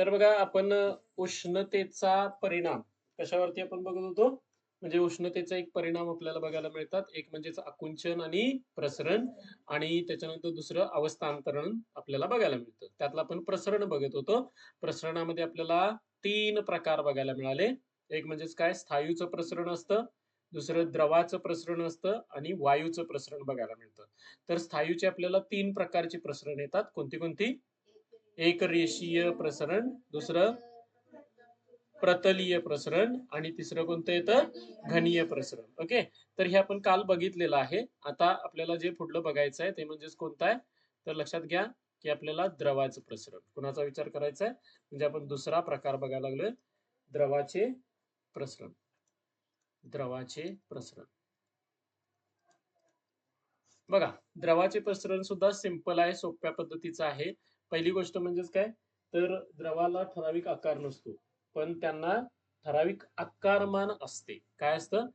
तर बघा आपण उष्णतेचा परिणाम कशावरती आपण बघत होतो? म्हणजे उष्णतेचा एक परिणाम आपल्याला बघायला मिळतात. एक म्हणजेच आकुंचन आणि प्रसरण आणि त्याच्यानंतर दुसरं अवस्थांतरण आपल्याला बघायला मिळतं. त्यातलं आपण प्रसरण बघत होतो. प्रसरणामध्ये आपल्याला तीन प्रकार बघायला मिळाले. एक म्हणजेच काय? स्थायूचं प्रसरण असतं दुसरं द्रवाचं प्रसरण असतं आणि वायूचं प्रसरण बघायला मिळतं. तर स्थायूचे आपल्याला तीन प्रकारचे प्रसरण येतात. कोणती कोणती? एक रेषीय प्रसरण दुसरं प्रतलीय प्रसरण आणि तिसरं कोणतं येतं? घनीय प्रसरण. ओके? तर हे आपण काल बघितलेलं आहे. आता आपल्याला जे पुढलं बघायचं आहे ते म्हणजेच कोणतं आहे? तर लक्षात घ्या की आपल्याला द्रवाचं प्रसरण. कुणाचा विचार करायचा आहे? म्हणजे आपण दुसरा प्रकार बघायला लागलोय. द्रवाचे प्रसरण. द्रवाचे प्रसरण. बघा द्रवाचे प्रसरण सुद्धा सिंपल आहे सोप्या पद्धतीचं आहे. पहिली गोष्ट म्हणजेच काय? तर द्रवाला ठराविक आकार नसतो पण त्यांना ठराविक आकारमान असते. काय असतं?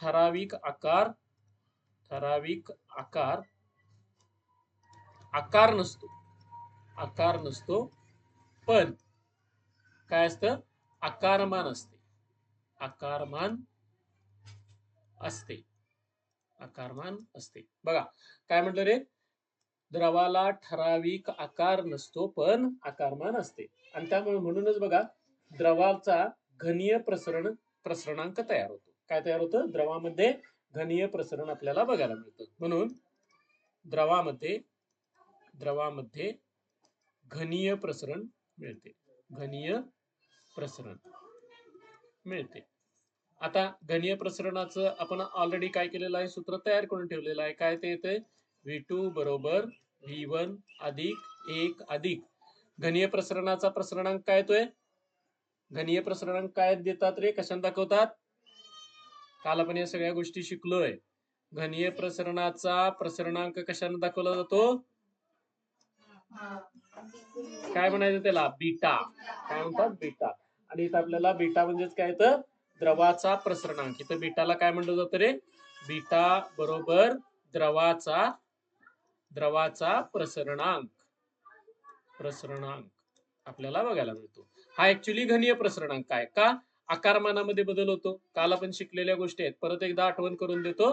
ठराविक आकार ठराविक आकार आकार नसतो. आकार नसतो पण काय असतं? आकारमान असते. आकारमान असते. आकारमान असते. बघा काय म्हटलं रे? द्रवाला ठराविक आकार नसतो पण आकारमान असते. आणि त्यामुळे म्हणूनच बघा द्रवाचा घनीय प्रसरण प्रसरणांक तयार होतो. काय तयार होतं? द्रवामध्ये घनीय प्रसरण आपल्याला बघायला मिळतं. म्हणून द्रवामध्ये द्रवामध्ये घनीय प्रसरण मिळते. घनीय प्रसरण मिळते. आता घनीय प्रसरणाचं आपण ऑलरेडी काय केलेलं आहे? सूत्र तयार करून ठेवलेलं आहे. काय ते येते व्ही टू बरोबर व्ही वन अधिक एक अधिक. घनीय प्रसरणाचा प्रसरणांक काय येतोय? घनीय प्रसरणांक काय देतात रे? कशाने दाखवतात? काल आपण या सगळ्या गोष्टी शिकलोय. घनीय प्रसरणाचा प्रसरणांक कशाने दाखवला जातो? काय म्हणायचं त्याला? बीटा. काय म्हणतात? बीटा. आणि इथं आपल्याला बीटा म्हणजेच काय येतं? द्रवाचा प्रसरणांक. इथं बीटाला काय म्हणलं जातं रे? बीटा बरोबर द्रवाचा द्रवाचा प्रसरणांक. प्रसरणांक. आपल्याला बघायला मिळतो. हा ऍक्च्युली घनीय प्रसरणांक आहे का? आकारमानामध्ये बदल होतो. काल आपण शिकलेल्या गोष्टी आहेत. परत एकदा आठवण करून देतो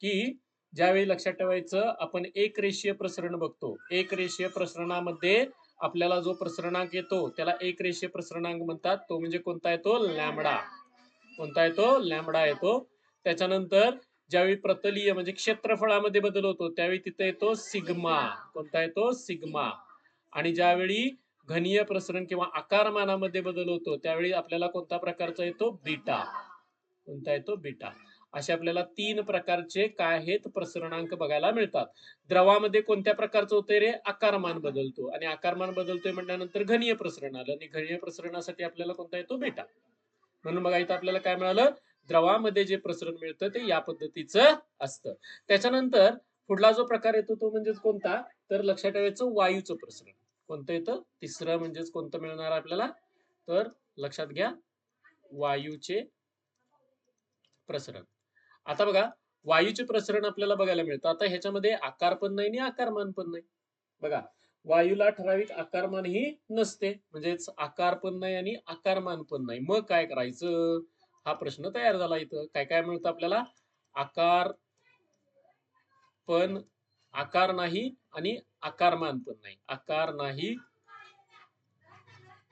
की ज्यावेळी लक्षात ठेवायचं आपण एक रेषीय प्रसरण बघतो. एक रेषीय प्रसरणामध्ये आपल्याला जो प्रसरणांक येतो त्याला एक रेषीय प्रसरणांक म्हणतात. तो म्हणजे कोणता येतो? लॅमडा कोणता येतो? लॅमडा येतो. त्याच्यानंतर ज्यावेळी प्रतलीय म्हणजे क्षेत्रफळामध्ये बदल होतो त्यावेळी तिथे येतो सिग्मा. कोणता येतो? सिग्मा. आणि ज्यावेळी घनीय प्रसरण किंवा आकारमानामध्ये बदल होतो त्यावेळी आपल्याला कोणता प्रकारचा येतो? बीटा. कोणता येतो? बीटा. असे आपल्याला तीन प्रकारचे काय आहेत? प्रसरणांक बघायला मिळतात. द्रवामध्ये कोणत्या प्रकारचं होतंय रे? आकारमान बदलतो. आणि आकारमान बदलतोय म्हटल्यानंतर घनीय प्रसरण आलं. आणि घनीय प्रसरणासाठी आपल्याला कोणता येतो? बेटा. म्हणून बघा इथं आपल्याला काय मिळालं? द्रवामध्ये जे प्रसरण मिळतं ते या पद्धतीचं असतं. त्याच्यानंतर पुढला जो प्रकार येतो तो म्हणजेच कोणता? तर लक्षात ठेवायचं वायूचं प्रसरण. कोणतं येतं? तिसरं म्हणजेच कोणतं मिळणार आपल्याला? तर लक्षात घ्या वायूचे प्रसरण. आता बघा वायूचे प्रसरण आपल्याला बघायला मिळतं. आता ह्याच्यामध्ये आकार पण नाही आणि आकारमान पण नाही. बघा वायूला ठराविक आकारमान ही नसते. म्हणजेच आकार पण नाही आणि आकारमान पण नाही. मग काय करायचं? हा प्रश्न तयार झाला इथं. काय काय मिळतं आपल्याला? आकार पण आकार नाही आणि आकारमान पण नाही. आकार नाही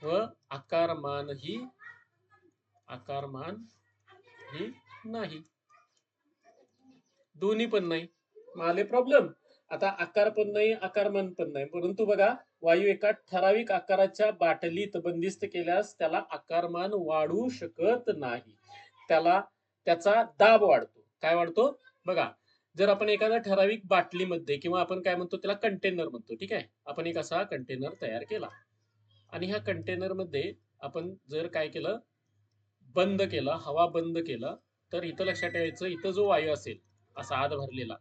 व आकारमान ही आकारमान ही नाही. दोन्ही पण नाही. माले प्रॉब्लेम आता आकार पण नाही आकारमान पण नाही. परंतु बघा वायू एका ठराविक आकाराच्या बाटलीत बंदिस्त केल्यास त्याला आकारमान वाढू शकत नाही. त्याला त्याचा दाब वाढतो. काय वाढतो? बघा जर आपण एखाद्या ठराविक बाटलीमध्ये किंवा आपण काय म्हणतो त्याला कंटेनर म्हणतो ठीक आहे? आपण एक असा कंटेनर तयार केला. आणि ह्या कंटेनरमध्ये आपण जर काय केलं बंद केलं हवा बंद केलं तर इथं लक्षात ठेवायचं इथं जो वायू असेल असा आत भरलेला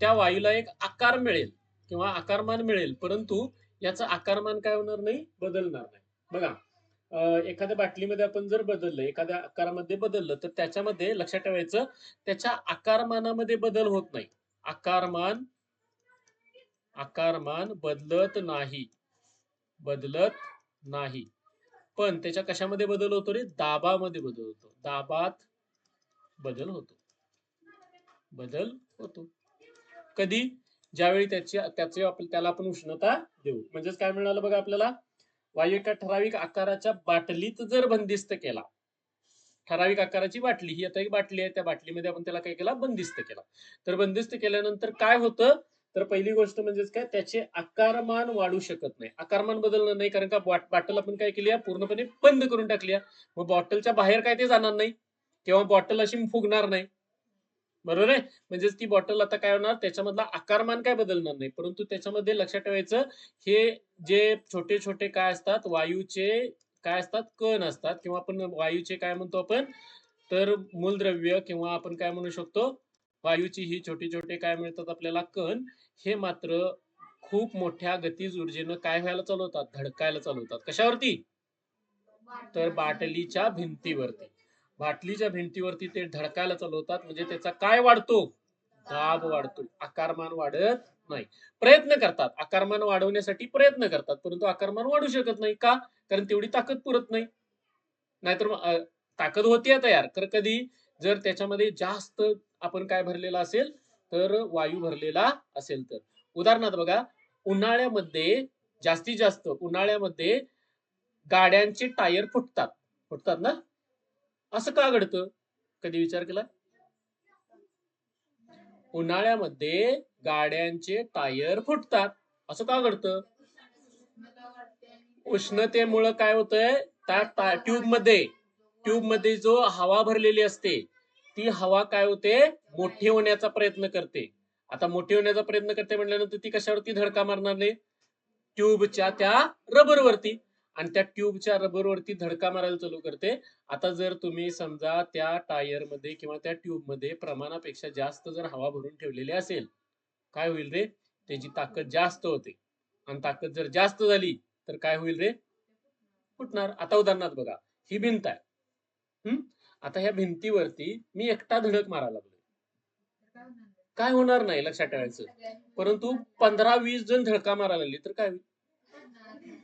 त्या वायूला एक आकार मिळेल किंवा आकारमान मिळेल परंतु याचं आकारमान काय होणार नाही? बदलणार नाही. बघा एखाद्या बाटलीमध्ये आपण जर बदललं एखाद्या आकारामध्ये बदललं तर त्याच्यामध्ये लक्षात ठेवायचं त्याच्या आकारमानामध्ये बदल होत नाही. आकारमान आकारमान बदलत नाही. बदलत नाही. पण त्याच्या कशामध्ये बदल होतो रे? दाबामध्ये बदल होतो. दाबात बदल होतो. बदल होतो. कधी? ज्यावेळी त्याची त्याचे त्याला आपण उष्णता देऊ. म्हणजेच काय मिळालं बघा आपल्याला? वायू एका ठराविक आकाराच्या बाटलीत जर बंदिस्त केला ठराविक आकाराची बाटली ही आता एक बाटली आहे त्या बाटलीमध्ये आपण त्याला काय केला? बंदिस्त केला. तर बंदिस्त केल्यानंतर काय होतं? तर पहिली गोष्ट म्हणजेच काय? त्याचे आकारमान वाढू शकत नाही. आकारमान बदलणार नाही कारण का? बॉटल बाटल आपण काय केली पूर्णपणे बंद करून टाकली मग बॉटलच्या बाहेर काय ते जाणार नाही. किंवा बॉटल अशी फुगणार नाही. बरोबर आहे? म्हणजेच ती बॉटल आता काय होणार? त्याच्यामधला आकारमान काय बदलणार नाही? परंतु त्याच्यामध्ये लक्षात ठेवायचं हे जे छोटे छोटे काय असतात? वायूचे काय असतात? कण असतात. किंवा आपण वायूचे काय म्हणतो आपण? तर मूलद्रव्य किंवा आपण काय म्हणू शकतो? वायूची ही छोटे छोटे काय मिळतात आपल्याला? कण. हे मात्र खूप मोठ्या गतीज ऊर्जेनं काय व्हायला चालवतात धडकायला चालवतात कशावरती? तर बाटलीच्या भिंतीवरती. बाटलीच्या भिंतीवरती ते धडकायला चालवतात. म्हणजे त्याचा काय वाढतो? दाब वाढतो. आकारमान वाढत नाही. प्रयत्न करतात. आकारमान वाढवण्यासाठी प्रयत्न करतात. परंतु आकारमान वाढू शकत नाही का? कारण तेवढी ताकद पुरत नाही. नाहीतर ताकद होती तयार. तर कधी जर त्याच्यामध्ये जास्त आपण काय भरलेला असेल? तर वायू भरलेला असेल तर. उदाहरणार्थ बघा उन्हाळ्यामध्ये जास्तीत जास्त उन्हाळ्यामध्ये गाड्यांचे टायर फुटतात. फुटतात ना? असं का घडतं? कधी विचार केला? उन्हाळ्यामध्ये गाड्यांचे टायर फुटतात. असं का घडतं? उष्णतेमुळं काय होतंय? त्या ट्यूबमध्ये ट्यूबमध्ये जो हवा भरलेली असते ती हवा काय होते? मोठी होण्याचा प्रयत्न करते. आता मोठी होण्याचा प्रयत्न करते म्हटल्यानंतर ती कशावरती धडका मारणार नाही? ट्यूबच्या त्या रबरवरती. आणि त्या ट्यूबच्या रबरवरती धडका मारायला चालू करते. आता जर तुम्ही समजा त्या टायरमध्ये किंवा त्या ट्यूबमध्ये प्रमाणापेक्षा जास्त जर हवा भरून ठेवलेली असेल काय होईल रे? त्याची ताकद जास्त होते. आणि ताकद जर जास्त झाली तर काय होईल रे? फुटणार. आता उदाहरणार्थ बघा. ही भिंत आहे. हम्म? आता ह्या भिंतीवरती मी एकटा धडक मारायला लागलोय. काय होणार नाही लक्षात ठेवायचं. परंतु पंधरा वीस जण धडका मारायला लागली तर काय होईल?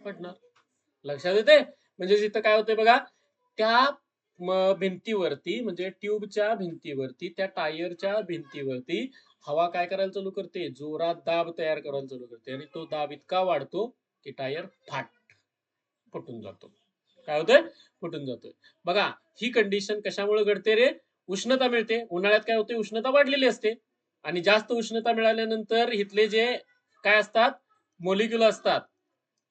पडणार लक्षात येते म्हणजे इथं काय होतंय बघा त्या भिंतीवरती म्हणजे ट्यूबच्या भिंतीवरती त्या टायरच्या भिंतीवरती हवा काय करायला चालू करते? जोरात दाब तयार करायला चालू करते. आणि तो दाब इतका वाढतो की टायर फाट फुटून जातो. काय होतंय? फुटून जातोय. बघा ही कंडिशन कशामुळे घडते रे? उष्णता मिळते. उन्हाळ्यात काय होते उष्णता वाढलेली असते. आणि जास्त उष्णता मिळाल्यानंतर इथले जे काय असतात? मोलिक्युल असतात.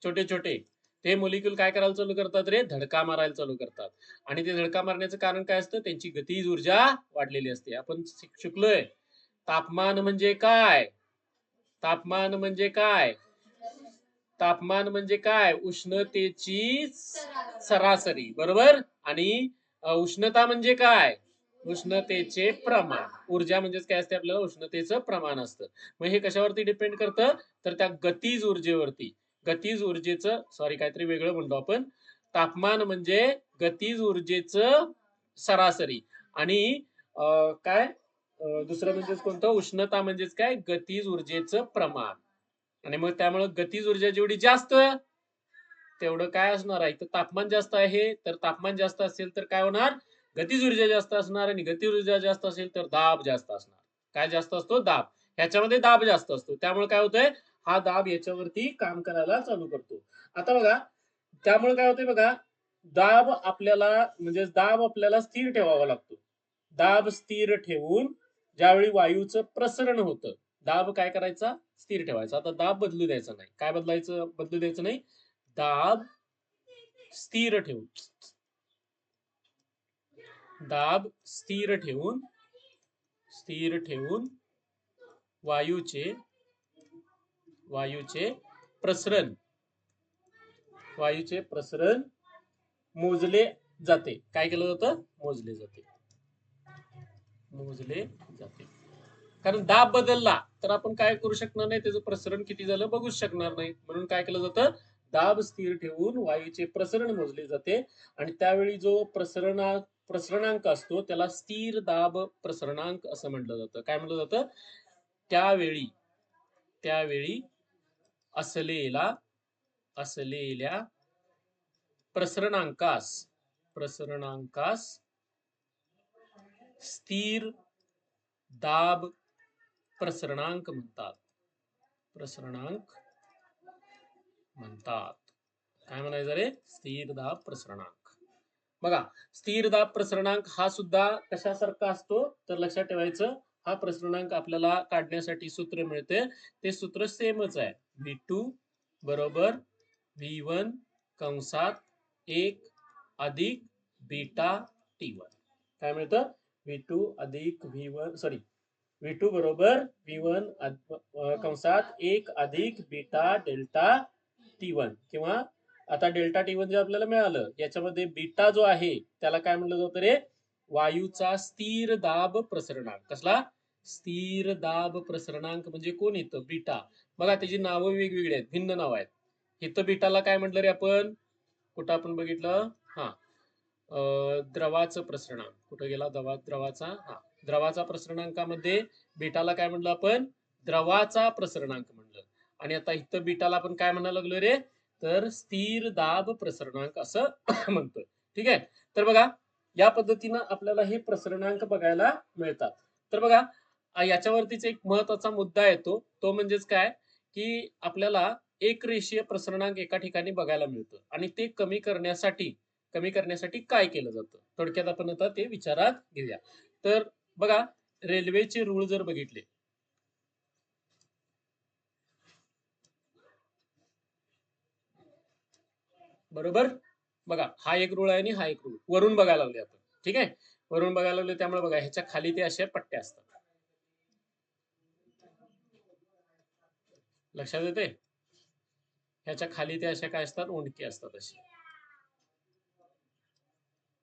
छोटे छोटे ते मोलिक्युल काय करायला चालू करतात रे? धडका मारायला चालू करतात. आणि ते धडका मारण्याचं कारण काय असतं? त्यांची गतीज ऊर्जा वाढलेली असते. आपण शिकलोय. तापमान म्हणजे काय? तापमान म्हणजे काय? तापमान म्हणजे काय? उष्णतेची सरासरी. बरोबर? आणि उष्णता म्हणजे काय? उष्णतेचे प्रमाण. ऊर्जा म्हणजेच काय असते आपल्याला? उष्णतेचं प्रमाण असतं. मग हे कशावरती डिपेंड करतं? तर त्या गतीज ऊर्जेवरती. गतीज ऊर्जेचं सॉरी काहीतरी वेगळं म्हणतो आपण. तापमान म्हणजे गतीज ऊर्जेचं सरासरी. आणि काय? दुसरं म्हणजेच कोणतं? उष्णता म्हणजेच काय? गतीज ऊर्जेचं प्रमाण. आणि मग त्यामुळे गतीज ऊर्जा जेवढी जास्त तेवढं काय असणार आहे? तर तापमान जास्त आहे. तर तापमान जास्त असेल तर काय होणार? गतीज ऊर्जा जास्त असणार आणि गती ऊर्जा जास्त असेल तर दाब जास्त असणार. काय जास्त असतो? दाब. ह्याच्यामध्ये दाब जास्त असतो. त्यामुळे काय होतंय? हा दाब याच्यावरती काम करायला चालू करतो. आता बघा त्यामुळे काय होतंय बघा दाब आपल्याला म्हणजे दाब आपल्याला स्थिर ठेवावा लागतो. दाब स्थिर ठेवून ज्यावेळी वायूचं प्रसरण होतं दाब काय करायचा? स्थिर ठेवायचा. आता दाब बदलू द्यायचा नाही. काय बदलायचं? बदलू द्यायचं नाही. दाब स्थिर ठेवून. दाब स्थिर ठेवून स्थिर ठेवून वायूचे वायूचे प्रसरण. वायूचे प्रसरण मोजले जाते. काय केलं जातं? मोजले जाते. मोजले जाते. कारण दाब बदलला तर आपण काय करू शकणार नाही? त्याचं प्रसरण किती झालं? बघूच शकणार नाही. म्हणून काय केलं जातं? दाब स्थिर ठेवून वायूचे प्रसरण मोजले जाते. आणि त्यावेळी जो प्रसरणा प्रसरणांक असतो त्याला स्थिर दाब प्रसरणांक असं म्हटलं जातं. काय म्हटलं जातं? त्यावेळी त्यावेळी असलेला असलेल्या प्रसरणांकास प्रसरणांकास स्थिर दाब प्रसरणांक म्हणतात. प्रसरणांक म्हणतात. काय म्हणायचं रे? स्थिर दाब प्रसरणांक. बघा स्थिर दाब प्रसरणांक हा सुद्धा कशासारखा असतो? तर लक्षात ठेवायचं हा प्रसरणांक आपल्याला काढण्यासाठी सूत्र मिळते. ते सूत्र सेमच आहे. व्ही टू बरोबर व्ही वन कंसात एक अधिक बीटा टी वन काय मिळतं? व्ही टू अधिक V one sorry V two बरोबर व्ही वन कंसात एक अधिक बीटा डेल्टा टी वन किंवा आता डेल्टा टी वन जे आपल्याला मिळालं याच्यामध्ये बीटा जो आहे त्याला काय म्हणलं जातं रे? वायूचा स्थिर दाब प्रसरणांक. कसला? स्थिर दाब प्रसरणांक म्हणजे कोण येतं? बीटा. बघा त्याची नावं वेगवेगळी आहेत. भिन्न नाव आहेत. इथं बीटाला काय म्हटलं रे आपण? कुठं आपण बघितलं? हा. द्रवाचं प्रसरणांक. कुठं गेला? द्रवा द्रवाचा? हा. द्रवाचा प्रसरणांकामध्ये बीटाला काय म्हणलं आपण? द्रवाचा प्रसरणांक म्हणलं आणि आता इथं बीटाला आपण काय म्हणायला लागलो रे? तर स्थिर दाब प्रसरणांक असं म्हणतोय. ठीक आहे? तर बघा या पद्धतीनं आपल्याला हे प्रसरणांक बघायला मिळतात. तर बघा याच्यावरतीच एक महत्त्वाचा मुद्दा येतो. तो म्हणजेच काय? की आपल्याला एक रेषीय प्रसरणांक एका ठिकाणी बघायला मिळतं. आणि ते कमी करण्यासाठी कमी करण्यासाठी काय केलं जातं? थोडक्यात आपण आता ते विचारात घेऊया. तर बघा रेल्वेचे रूळ जर बघितले. बरोबर? बघा हा एक रूळ आहे आणि हा एक रूळ. वरून बघायला लागले आपण. ठीक आहे? वरून बघायला लागले त्यामुळे बघा ह्याच्या खाली ते अशा पट्ट्या असतात. लक्षात येते ह्याच्या खाली ते अशा काय असतात? ओंडकी असतात अशी.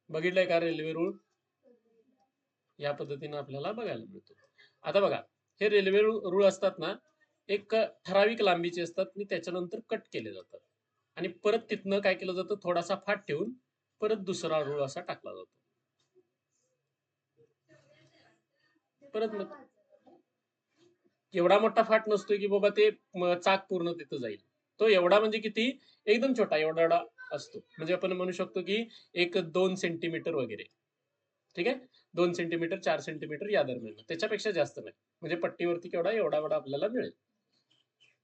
बघितलंय का रेल्वे रूळ? या पद्धतीनं आपल्याला बघायला मिळतो. आता बघा हे रेल्वे रूळ असतात ना एक ठराविक लांबीचे असतात आणि त्याच्यानंतर कट केले जातात. आणि परत तिथनं काय केलं जातं? थोडासा फाट ठेवून परत दुसरा रूळ असा टाकला जातो. परत मग एवढा मोठा फाट नसतोय की बाबा ते चाक पूर्ण तिथं जाईल. तो एवढा म्हणजे किती? एकदम छोटा एवढा एवढा असतो. म्हणजे आपण म्हणू शकतो की एक दोन सेंटीमीटर वगैरे. ठीक आहे? दोन सेंटीमीटर चार सेंटीमीटर या दरम्यान. त्याच्यापेक्षा जास्त नाही. म्हणजे पट्टीवरती केवढा एवढा एवढा आपल्याला मिळेल.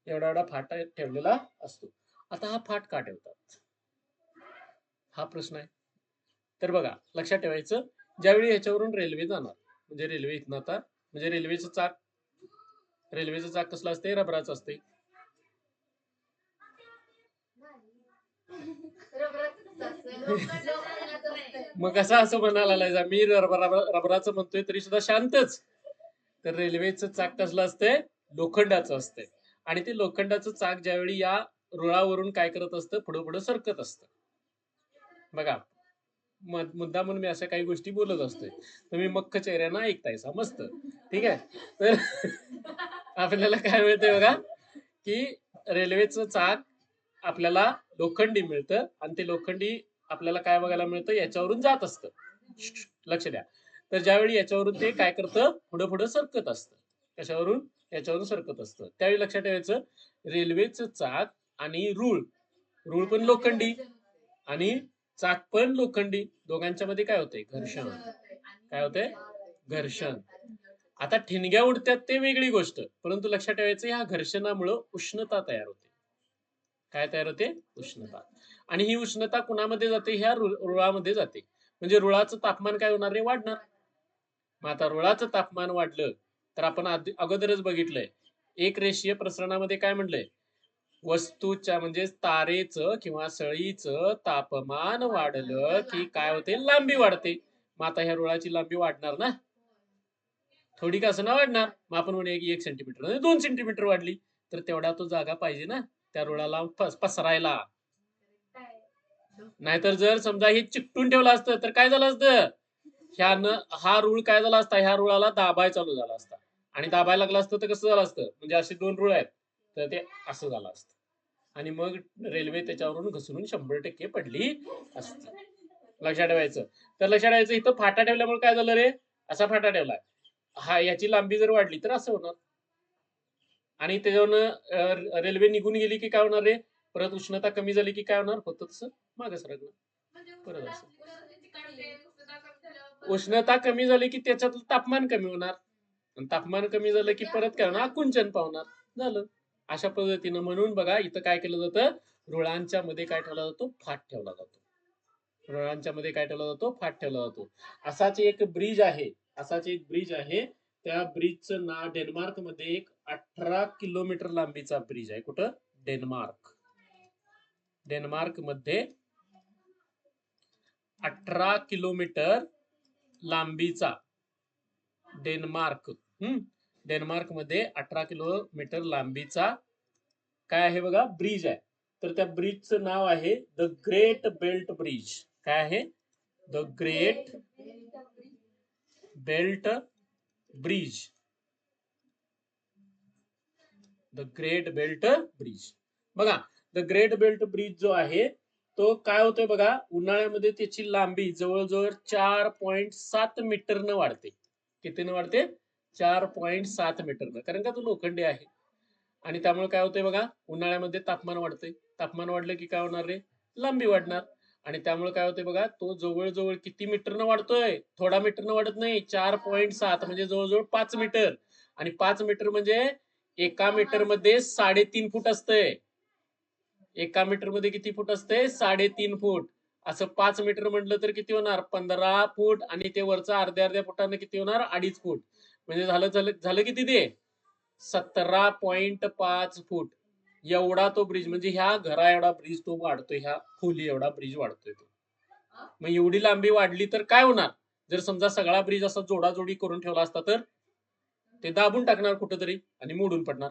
एवढा एवढा फाट ठेवलेला असतो. आता हा फाट का ठेवतात? हा प्रश्न आहे. तर बघा लक्षात ठेवायचं. ज्यावेळी ह्याच्यावरून रेल्वे जाणार म्हणजे रेल्वे इथनं आता म्हणजे रेल्वेचं चाक रेल्वेचं चाक कसलं असते रबराचं असते मग कसं असं म्हणाला मी रबराचं म्हणतोय तरी सुद्धा शांतच. तर रेल्वेचं चाक कसलं असते लोखंडाचं असते आणि ते लोखंडाचं चाक ज्यावेळी या रुळावरून काय करत असतं? पुढं पुढं सरकत असतं. बघा मुद्दा म्हणून मी अशा काही गोष्टी बोलत असतोय. तुम्ही मक्क चेहऱ्यानं ऐकताय समजतं. ठीक आहे? तर आपल्याला काय मिळतंय बघा की रेल्वेचं चाक आपल्याला लोखंडी मिळतं आणि ते लोखंडी आपल्याला काय बघायला मिळतं? याच्यावरून जात असतं. लक्ष द्या. तर ज्यावेळी याच्यावरून ते काय करतं? पुढं पुढं सरकत असतं. कशावरून? याच्यावरून सरकत असतं. त्यावेळी लक्षात ठेवायचं रेल्वेचं चाक आणि रूळ. रूळ पण लोखंडी आणि चाक पण लोखंडी. दोघांच्या मध्ये काय होतंय? घर्षण. काय होतंय? घर्षण. आता ठिणग्या उडत्यात ते वेगळी गोष्ट. परंतु लक्षात ठेवायचं ह्या घर्षणामुळं उष्णता तयार होते. काय तयार होते? उष्णता. आणि ही उष्णता कुणामध्ये जाते? ह्या रुळामध्ये जाते. म्हणजे रुळाचं तापमान काय होणार रे? वाढणार. मग आता रुळाचं तापमान वाढलं तर आपण अगोदरच बघितलंय. एक रेषीय प्रसरणामध्ये काय म्हणलंय? वस्तूच्या म्हणजे तारेचं किंवा सळीचं तापमान वाढलं की काय होते? लांबी वाढते. मग आता ह्या रुळाची लांबी वाढणार ना? थोडी का असं वाढणार? मग आपण म्हणू एक सेंटीमीटर म्हणजे दोन सेंटीमीटर वाढली तर तेवढा तो जागा पाहिजे ना? त्या रुळाला पसरायला. नाहीतर जर समजा हे चिकटून ठेवलं असतं तर काय झालं असतं? ह्यानं हा रूळ काय झाला असता? ह्या रुळाला दाबाय चालू झाला असता. आणि दाबायला लागला असतं तर कसं झालं असतं? म्हणजे असे दोन रुळ आहेत तर ते असं झालं असतं. आणि मग रेल्वे त्याच्यावरून घसरून शंभर टक्के पडली असत. लक्षात ठेवायचं. तर लक्षात ठेवायचं इथं फाटा ठेवल्यामुळे काय झालं रे? असा फाटा ठेवलाय हा याची लांबी जर वाढली तर असं होणार. आणि त्याच्यावरनं अं, रेल्वे निघून गेली की काय होणार रे? परत उष्णता कमी झाली की काय होणार? होतं तसं मागं सरकणार. परत असं. उष्णता कमी झाली की त्याच्यातलं तापमान कमी होणार. आणि तापमान कमी झालं की परत काय होणार? आकुंचन पावणार. झालं. अशा पद्धतीनं म्हणून बघा इथं काय केलं जातं? रुळांच्या मध्ये काय ठेवला जातो? फाट ठेवला जातो. रुळांच्या मध्ये काय ठेवला जातो? फाट ठेवला जातो. असाच एक ब्रिज आहे. असाच एक ब्रिज आहे. त्या ब्रिजचं नाव डेन्मार्कमध्ये एक अठरा किलोमीटर लांबीचा ब्रिज आहे. कुठं? डेन्मार्क. डेन्मार्कमध्ये अठरा किलोमीटर लांबीचा डेन्मार्क. हम्म? डेन्मार्कमध्ये अठरा किलोमीटर लांबीचा काय आहे बघा? ब्रिज आहे. तर त्या ब्रिजचं नाव आहे द ग्रेट बेल्ट ब्रिज. काय आहे? The great belt bridge. The great belt bridge बघा द ग्रेट बेल्ट ब्रिज जो आहे तो काय होतोय बघा उन्हाळ्यामध्ये त्याची लांबी जवळजवळ चार पॉईंट सात मीटरनं वाढते. कितीनं वाढते? चार पॉईंट सात मीटरनं. कारण का तो लोखंडी आहे? आणि त्यामुळे काय होतंय बघा उन्हाळ्यामध्ये तापमान वाढतंय. तापमान वाढलं की काय होणार रे? लांबी वाढणार. आणि त्यामुळे काय होतंय बघा तो जवळजवळ किती मीटरनं वाढतोय? थोडा मीटरनं वाढत नाही चार पॉईंट सात म्हणजे जवळजवळ पाच मीटर. आणि पाच मीटर म्हणजे एका मीटरमध्ये साडेतीन फूट असतंय. एका मीटरमध्ये किती फूट असते साडेतीन फूट. असं पाच मीटर म्हटलं तर किती होणार? पंधरा फूट आणि ते वरचं अर्ध्या अर्ध्या फुटानं किती होणार? अडीच फूट. म्हणजे झालं झालं झालं किती ते? सतरा पॉइंट पाच फूट. एवढा तो ब्रिज म्हणजे ह्या घरा एवढा ब्रिज तो वाढतोय ह्या खोली एवढा ब्रिज वाढतोय तो. मग एवढी लांबी वाढली तर काय होणार? जर समजा सगळा ब्रिज असा जोडाजोडी करून ठेवला असता तर? ते दाबून टाकणार कुठंतरी आणि मोडून पडणार.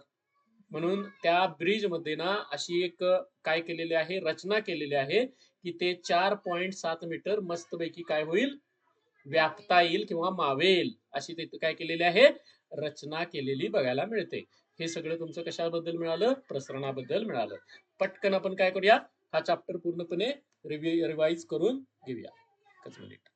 म्हणून त्या ब्रिजमध्ये ना अशी एक काय केलेली आहे रचना केलेली आहे की ते चार पॉइंट सात मीटर मस्तपैकी काय होईल? व्यापता येईल किंवा मावेल अशी ते काय केलेली आहे? रचना केलेली बघायला मिळते. हे सगळं तुमचं कशाबद्दल मिळालं? प्रसरणाबद्दल मिळालं. पटकन आपण काय करूया? हा चॅप्टर पूर्णपणे रिवाइज करून घेऊया. एकच मिनिट